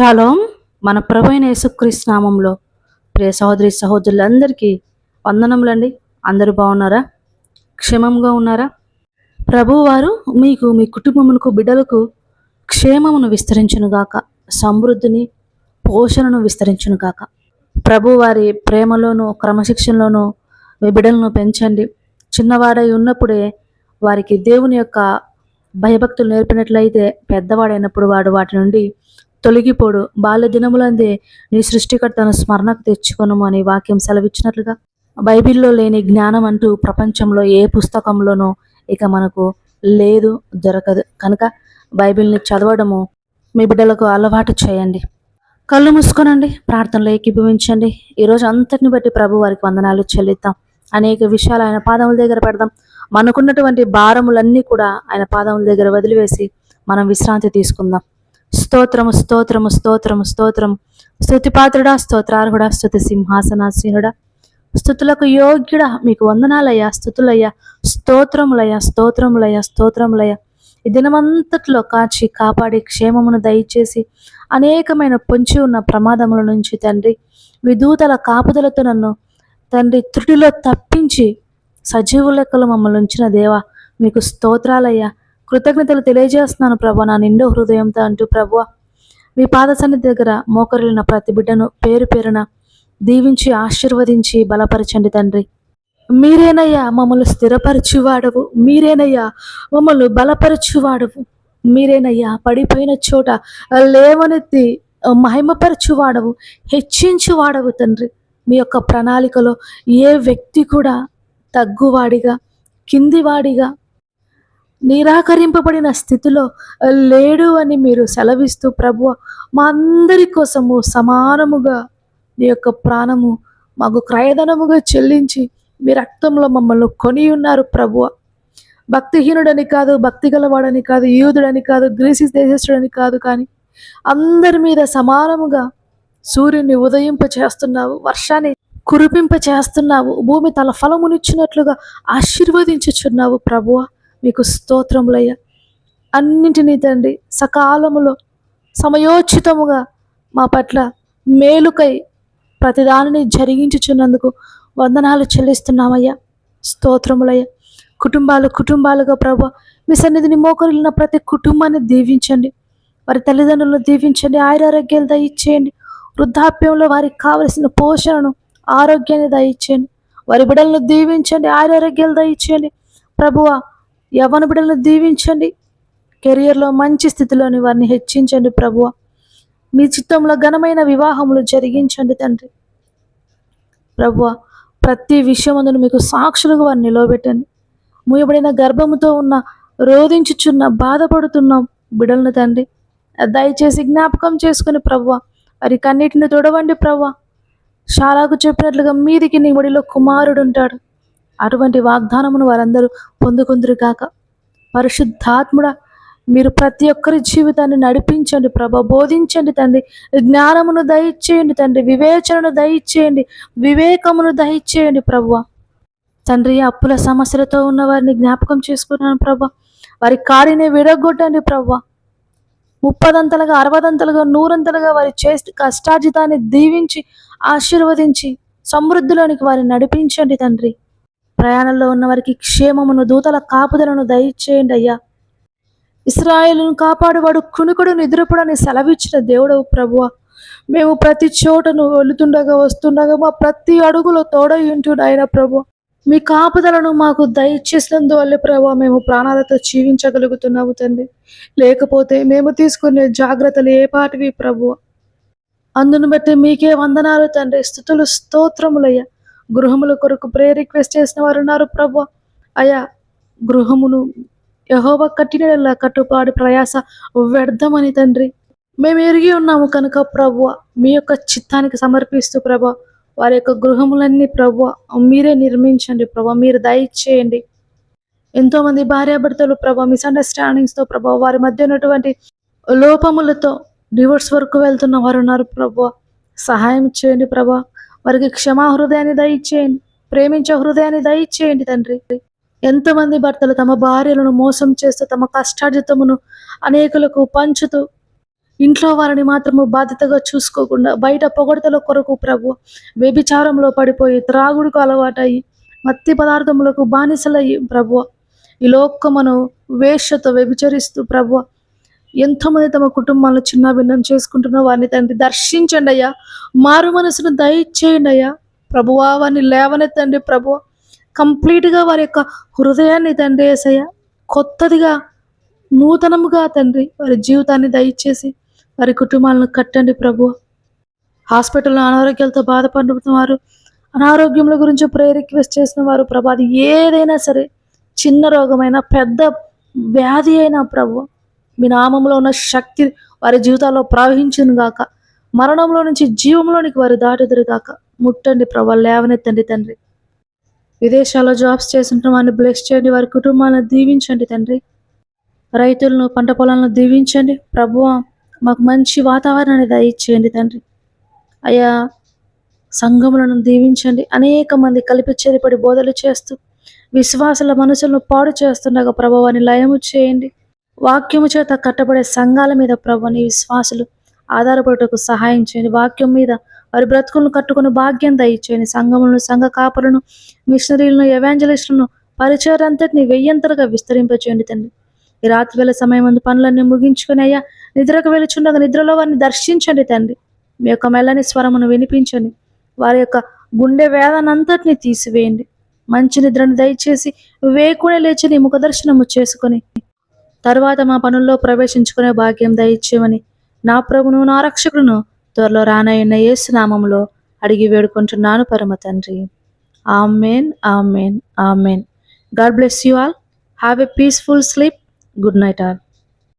Shalom మన ప్రభు యేసుక్రీస్తు నామంలో. ప్రియ సహోదరి సహోదరులందరికీ వందనములండి. అందరూ బాగున్నారా? క్షేమంగా ఉన్నారా? ప్రభువారు మీకు మీ కుటుంబమునకు బిడ్డలకు క్షేమమును విస్తరించునుగాక సమృద్ధిని పోషణను విస్తరించునుగాక ప్రభు ప్రభువారి ప్రేమలోను క్రమశిక్షణలోనూ మీ బిడ్డలను పెంచండి. చిన్నవాడై ఉన్నప్పుడే వారికి దేవుని యొక్క భయభక్తులు నేర్పినట్లయితే పెద్దవాడైనప్పుడు వాడు వాటి నుండి తొలగిపోడు. బాల్య దినములందే నీ సృష్టికర్తను స్మరణకు తెచ్చుకొను అని వాక్యం సెలవిచ్చినట్లుగా బైబిల్లో లేని జ్ఞానం అంటూ ప్రపంచంలో ఏ పుస్తకంలోనూ ఇక మనకు లేదు దొరకదు. కనుక బైబిల్ని చదవడము మీ బిడ్డలకు అలవాటు చేయండి. కళ్ళు మూసుకోనండి ప్రార్థనలో ఏకీభవించండి. ఈరోజు అంతటిని బట్టి ప్రభు వారికి వందనాలు చెల్లిద్దాం. అనేక విషయాలు ఆయన పాదముల దగ్గర పెడదాం. మనకున్నటువంటి భారములన్నీ కూడా ఆయన పాదముల దగ్గర వదిలివేసి మనం విశ్రాంతి తీసుకుందాం. స్తోత్రము స్తోత్రము స్తోత్రము స్తోత్రం స్తుతిపాత్రుడా స్తోత్రార్హుడా స్తుతి సింహాసనాసీనుడా స్థుతులకు యోగ్యుడా మీకు వందనాలయ్యా స్థుతులయ్యా స్తోత్రములయ్యా స్తోత్రములయ్యా స్తోత్రములయ్యా. ఈ దినమంతట్లో కాచి కాపాడి క్షేమమును దయచేసి అనేకమైన పొంచి ఉన్న ప్రమాదముల నుంచి తండ్రి మీ దూతల కాపుదలతో నన్ను తండ్రి త్రుటిలో తప్పించి సజీవు లెక్కలు మమ్మల్ని ఉంచిన దేవా మీకు స్తోత్రాలయ్యా. కృతజ్ఞతలు తెలియజేస్తున్నాను ప్రభా. నా నిండో హృదయంతో అంటూ ప్రభా మీ పాద సన్నిధి దగ్గర మోకరిలిన ప్రతి బిడ్డను పేరు పేరున దీవించి ఆశీర్వదించి బలపరచండి తండ్రి. మీరేనయ్యా మమ్మల్ని స్థిరపరచువాడవు. మీరేనయ్యా మమ్మల్ని బలపరచువాడవు. మీరేనయ్యా పడిపోయిన చోట లేవనెత్తి మహిమపరచువాడవు. హెచ్చించువాడవు తండ్రి. మీ యొక్క ప్రణాళికలో ఏ వ్యక్తి కూడా తగ్గువాడిగా కిందివాడిగా నిరాకరింపబడిన స్థితిలో లేడు అని మీరు సెలవిస్తూ ప్రభు మా అందరి కోసము సమానముగా నీ యొక్క ప్రాణము మాకు క్రయధనముగా చెల్లించి మీ రక్తంలో మమ్మల్ని కొని ఉన్నారు ప్రభువ భక్తిహీనుడని కాదు భక్తి గలవాడని కాదు యూదుడని కాదు గ్రీసి దేశస్తుడని కాదు కానీ అందరి మీద సమానముగా సూర్యుని ఉదయింప చేస్తున్నావు వర్షాన్ని కురిపింప చేస్తున్నావు భూమి తల ఫలమునిచ్చినట్లుగా ఆశీర్వదించుచున్నావు ప్రభువ మీకు స్తోత్రములయ్యా. అన్నింటినీ తండ్రి సకాలములో సమయోచితముగా మా పట్ల మేలుకై ప్రతిదానిని జరిగించుచున్నందుకు వందనాలు చెల్లిస్తున్నామయ్యా. స్తోత్రములయ్యా. కుటుంబాలు కుటుంబాలుగా ప్రభు మీ సన్నిధిని మోకరిల్లిన ప్రతి కుటుంబాన్ని దీవించండి. వారి తల్లిదండ్రులను దీవించండి. ఆయురారోగ్యాలు దయచేయండి. వృద్ధాప్యంలో వారికి కావలసిన పోషణను ఆరోగ్యాన్ని దయచేయండి. వారి బిడ్డలను దీవించండి. ఆయురారోగ్యాలు దయచేయండి. ప్రభువ యవ్వన బిడ్డలను దీవించండి. కెరియర్లో మంచి స్థితిలోని వారిని హెచ్చించండి ప్రభువ. మీ చిత్తంలో ఘనమైన వివాహములు జరిగించండి తండ్రి. ప్రభువ ప్రతి విషయం మీకు సాక్షులుగా వారిని నిలవబెట్టండి. మూయబడిన గర్భముతో ఉన్న రోధించుచున్న బాధపడుతున్న బిడలను తండ్రి దయచేసి జ్ఞాపకం చేసుకుని ప్రవ్వ వారి కన్నిటిని తొడవండి ప్రవ్వ శాలాకు చెప్పినట్లుగా మీదికి నీ ఒడిలో కుమారుడు ఉంటాడు అటువంటి వాగ్దానమును వారందరూ పొందుకుందరు కాక పరిశుద్ధాత్ముడ మీరు ప్రతి ఒక్కరి జీవితాన్ని నడిపించండి ప్రభ బోధించండి తండ్రి జ్ఞానమును దయచేయండి తండ్రి వివేచనను దయచేయండి వివేకమును దయచేయండి ప్రభువ తండ్రి అప్పుల సమస్యలతో ఉన్న వారిని జ్ఞాపకం చేసుకున్నాను ప్రభా. వారి కాడిని విడగొట్టండి ప్రభా. ముప్పదంతలుగా అరవదంతలుగా నూరంతలుగా వారి చేసి కష్టాజితాన్ని దీవించి ఆశీర్వదించి సమృద్ధిలోనికి వారిని నడిపించండి తండ్రి. ప్రయాణంలో ఉన్న వారికి క్షేమమును దూతల కాపుదలను దయచేయండి అయ్యా. ఇస్రాయేలును కాపాడువాడు కుణుకుడు నిద్రపుడని సెలవిచ్చిన దేవుడవు ప్రభువ. మేము ప్రతి చోటను వెళుతుండగా వస్తుండగా మా ప్రతి అడుగులో తోడై ఉంటుడు ఆయన ప్రభు మీ కాపుదలను మాకు దయచేసినందువల్లే ప్రభా మేము ప్రాణాలతో జీవించగలుగుతున్నాము తండ్రి. లేకపోతే మేము తీసుకునే జాగ్రత్తలు ఏ పాటివి ప్రభు అందును బట్టి మీకే వందనాలు తండ్రి. స్థుతులు స్తోత్రములయ్యా. గృహముల కొరకు ప్రేయర్ రిక్వెస్ట్ చేసిన వారు ఉన్నారు ప్రభు. అయా గృహమును యహోవ కట్టిన కట్టుపాడు ప్రయాస వ్యర్థమని తండ్రి. మేము ఎరిగి ఉన్నాము కనుక ప్రభు మీ యొక్క చిత్తానికి సమర్పిస్తూ ప్రభా వారి యొక్క గృహములన్నీ ప్రభు మీరే నిర్మించండి ప్రభా మీరు దయచేయండి. ఎంతో మంది భార్యాభర్తలు ప్రభా మిస్అండర్స్టాండింగ్స్తో ప్రభా వారి మధ్య ఉన్నటువంటి లోపములతో డివోర్స్ వరకు వెళ్తున్న వారు ఉన్నారు ప్రభా. సహాయం చేయండి ప్రభా. వారికి క్షమా హృదయాన్ని దయచేయండి. ప్రేమించే హృదయాన్ని దయచేయండి తండ్రి. ఎంతమంది భర్తలు తమ భార్యలను మోసం చేస్తూ తమ కష్టార్జితమును అనేకులకు పంచుతూ ఇంట్లో వారిని మాత్రము బాధ్యతగా చూసుకోకుండా బయట పొగడతల కొరకు ప్రభు వ్యభిచారంలో పడిపోయి త్రాగుడుకు అలవాటయ్యి మత్తి పదార్థములకు బానిసలయ్యి ప్రభు. ఈ లోకమును వేషతో వ్యభిచరిస్తూ ప్రభు ఎంతోమంది తమ కుటుంబాలను చిన్న భిన్నం చేసుకుంటున్న వారిని తండ్రి దర్శించండి అయ్యా. మారు మనసును దయచేయండి అయ్యా. ప్రభువా వారిని లేవనెత్తండి ప్రభు కంప్లీట్గా వారి యొక్క హృదయాన్ని తండ్రి వేసయ్యా కొత్తదిగా నూతనముగా తండ్రి వారి జీవితాన్ని దయచేసి వారి కుటుంబాలను కట్టండి ప్రభు హాస్పిటల్లో అనారోగ్యాలతో బాధపడుతున్న వారు అనారోగ్యముల గురించి ప్రేయర్ రిక్వెస్ట్ చేసిన వారు ప్రభు అది ఏదైనా సరే చిన్న రోగమైనా పెద్ద వ్యాధి అయినా ప్రభు మీ నామంలో ఉన్న శక్తి వారి జీవితాల్లో ప్రవహించును గాక. మరణంలో నుంచి జీవంలోనికి వారు దాటుదురు గాక. ముట్టండి ప్రభు లేవనెత్తండి తండ్రి. విదేశాల్లో జాబ్స్ చేస్తుంటే వారిని బ్లెస్ చేయండి. వారి కుటుంబాలను దీవించండి తండ్రి. రైతులను పంట పొలాలను దీవించండి. ప్రభువ మాకు మంచి వాతావరణాన్ని దయచేయండి తండ్రి. అయ్యా సంఘములను దీవించండి. అనేక మంది కలిపి చేరిపడి బోధలు చేస్తూ విశ్వాసుల మనసులను పాడు చేస్తుండగా ప్రభావాన్ని లయము చేయండి. వాక్యము చేత కట్టబడే సంఘాల మీద ప్రభుని విశ్వాసులు ఆధారపడటకు సహాయం చేయండి. వాక్యం మీద వారి బ్రతుకులను కట్టుకుని భాగ్యం దయచేయండి. సంఘములను సంఘ కాపలను మిషనరీలను ఎవాంజలిస్టులను పరిచయం అంతటిని వెయ్యంతలుగా విస్తరింపచేయండి తండ్రి. ఈ రాత్రి వేళ సమయం ముందు పనులన్నీ ముగించుకుని అయ్యా నిద్రకు వెలుచుండగా నిద్రలో వారిని దర్శించండి తండ్రి. మీ యొక్క మెల్లని స్వరమును వినిపించండి. వారి యొక్క గుండె వేదనంతటిని తీసివేయండి. మంచి నిద్రను దయచేసి వేకునే లేచి నీ ముఖదర్శనము చేసుకొని తరువాత మా పనుల్లో ప్రవేశించుకునే భాగ్యం దయచేయమని నా ప్రభును నా రక్షకుడును త్వరలో రానయ్యన్న యేసునామంలో అడిగి వేడుకుంటున్నాను పరమ తండ్రి. Amen amen amen. God bless you all. Have a peaceful sleep. Good night all.